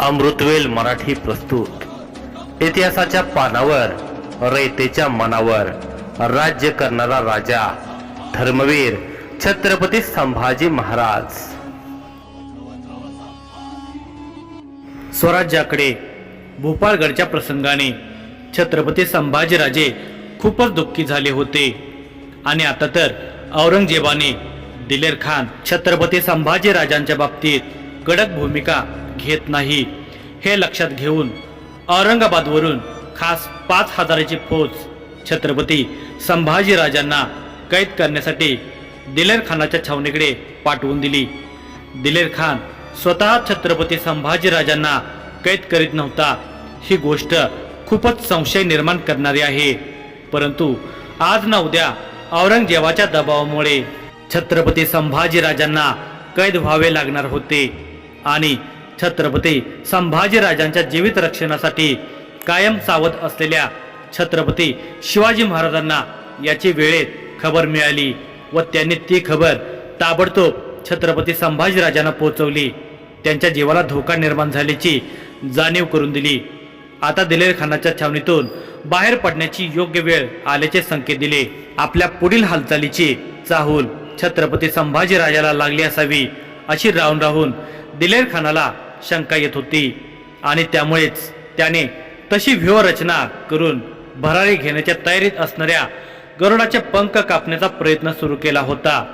अमृतवेल मराठी प्रस्तुत. इतिहासाच्या पानावर रयतेच्या मनावर राज्य करणारा राजा धर्मवीर छत्रपती संभाजी महाराज. स्वराज्याकडे भोपाळगडच्या प्रसंगाने छत्रपती संभाजीराजे खूपच दुःखी झाले होते. आणि आता तर औरंगजेबाने दिलेर खान छत्रपती संभाजीराजांच्या बाबतीत कडक भूमिका घेत नाही. हे लक्षात घेऊन औरंगाबादवरून खास पाच हजाराची फौज छत्रपती संभाजीराजांना कैद करण्यासाठी दिलेर खानाच्या छावणीकडे पाठवून दिली. दिलेर खान स्वतः छत्रपती संभाजीराजांना कैद करीत नव्हता. ही गोष्ट खूपच संशय निर्माण करणारी आहे. परंतु आज ना उद्या औरंगजेबाच्या दबावामुळे छत्रपती संभाजीराजांना कैद व्हावे लागणार होते आणि छत्रपती संभाजीराजांच्या जीवित रक्षणासाठी कायम सावध असलेल्या छत्रपती शिवाजी महाराजांना याची वेळेत खबर मिळाली व त्यांनी ती खबर ताबडतोब छत्रपती संभाजीराजांना पोहोचवली. त्यांच्या जीवाला धोका निर्माण झाल्याची जाणीव करून दिली. आता दिलेर खानाच्या छावणीतून बाहेर पडण्याची योग्य वेळ आल्याचे संकेत दिले. आपल्या पुढील हालचालीची चाहूल छत्रपती संभाजीराजाला लागली असावी अशी राहून राहून दिलेर खानाला शंका येत होती. आणि त्यामुळेच त्याने तशी व्यूहरचना करून भरारी घेण्याच्या तयारीत असणाऱ्या गरुडाचे पंख कापण्याचा प्रयत्न सुरू केला होता.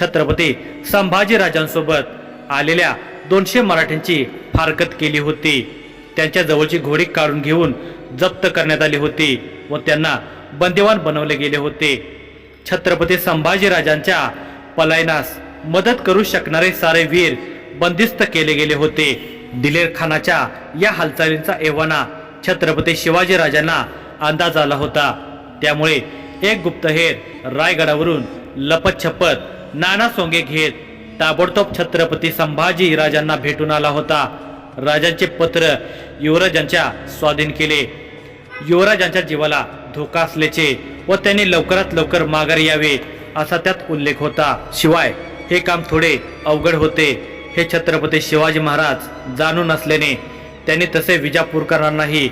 छत्रपती संभाजीराजांसोबत आलेल्या दोनशे मराठ्यांची फारकत केली होती. त्यांच्या जवळची घोडी काढून घेऊन जप्त करण्यात आली होती व त्यांना बंदिवान बनवले गेले होते. छत्रपती संभाजीराजांच्या पलायनास मदत करू शकणारे सारे वीर बंदिस्त केले गेले होते. दिलेर खानाच्या या हालचालींचा एव्हाना छत्रपती शिवाजीराजांना अंदाज आला होता. त्यामुळे एक गुप्तहेर रायगडावरून लपत छपत नाना सोंगे घेत ताबडतोब छत्रपती संभाजी राजांना भेटून आला होता. राजांचे पत्र युवराजांच्या स्वाधीन केले. युवराजांच्या जीवाला धोका असल्याचे व त्यांनी लवकरात लवकर माघारी यावे असा त्यात उल्लेख होता. शिवाय हे काम थोडे अवघड होते. हे छत्रपती शिवाजी महाराज जाणून असल्याने त्यांनी तसे विजापूरकरांनाही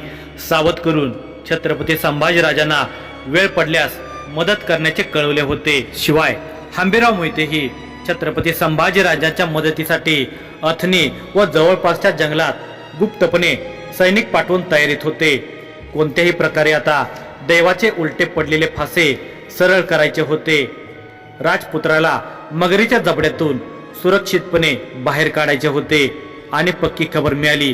सावध करून छत्रपती संभाजीराजांना वेळ पडल्यास मदत करण्याचे कळवले होते. शिवाय हंबीराव मोहितेही छत्रपती संभाजीराजांच्या मदतीसाठी अथनी व जवळपासच्या जंगलात गुप्तपणे सैनिक पाठवून तयारीत होते. कोणत्याही प्रकारे आता दैवाचे उलटे पडलेले फासे सरळ करायचे होते. राजपुत्राला मगरीच्या जबड्यातून सुरक्षितपणे बाहेर काढायचे होते आणि पक्की खबर मिळाली.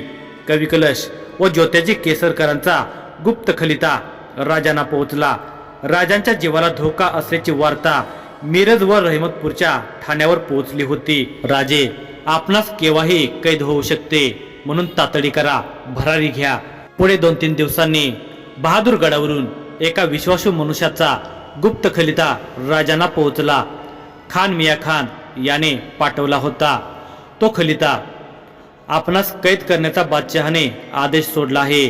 कवी कलश व ज्योत्याजी केसरकरांचा गुप्त खलिता राजांना पोहोचला. राजांच्या जीवाला धोका असल्याची वार्ता मिरज व रहमतपूरच्या ठाण्यावर पोहोचली होती. राजे आपणास केव्हाही कैद होऊ शकते म्हणून तातडी करा भरारी घ्या. पुढे दोन तीन दिवसांनी बहादूरगडावरून एका विश्वासू मनुष्याचा गुप्त खलिता राजांना पोहोचला. खान मिया खान याने पाठवला होता. तो खलिता आपणास कैद करण्याचा बादशहाने आदेश सोडला आहे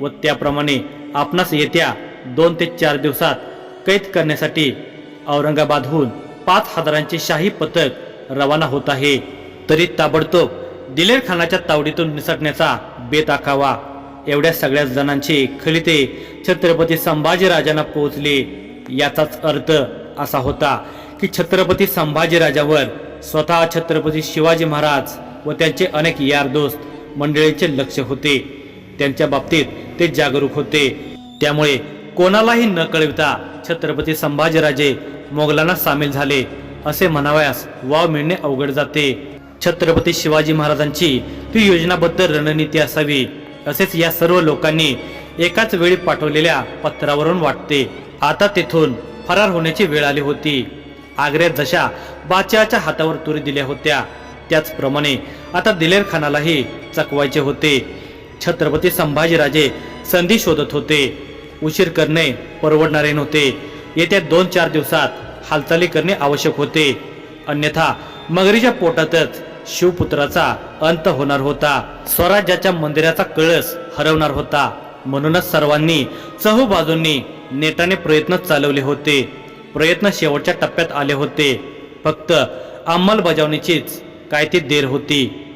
व त्याप्रमाणे आपणास येत्या दोन ते चार दिवसात कैद करण्यासाठी औरंगाबादहून पाच हजारांचे शाही पथक रवाना होत आहे. तरी ताबडतोब दिलेर खानाच्या तावडीतून निसटण्याचा बेत आखावा. एवढ्या सगळ्या जणांचे खलिते छत्रपती संभाजीराजांना पोहोचले याचाच अर्थ असा होता की छत्रपती संभाजीराजावर स्वतः छत्रपती शिवाजी महाराज व त्यांचे अनेक यार दोस्त मंडळींचे लक्ष होते. त्यांच्या बाबतीत ते जागरूक होते. त्यामुळे कोणालाही न कळविता छत्रपती संभाजीराजे मोगलांना सामील झाले असे म्हणावयास वाव मिळणे अवघड जाते. छत्रपती शिवाजी महाराजांची ती योजनाबद्ध रणनीती असावी असेच या सर्व लोकांनी एकाच वेळी पाठवलेल्या पत्रावरून वाटते. आता तेथून फरार होण्याची वेळ आली होती. आग्र्यात जशा बादशहाच्या हातावर तुरी दिल्या होत्या. त्याचप्रमाणे आता दिलेर खानालाही चकवायचे होते. छत्रपती संभाजीराजे संधी शोधत होते. उशीर करणे परवडणारे नव्हते. येत्या दोन चार दिवसात हालचाली करणे आवश्यक होते. अन्यथा मगरीच्या पोटातच शिवपुत्राचा अंत होणार होता. स्वराज्याच्या मंदिराचा कळस हरवणार होता. म्हणूनच सर्वांनी चहू बाजूंनी नेटाने प्रयत्न चालवले होते. प्रयत्न शेवटच्या टप्प्यात आले होते. फक्त अंमलबजावणीचीच काय ती देर होती.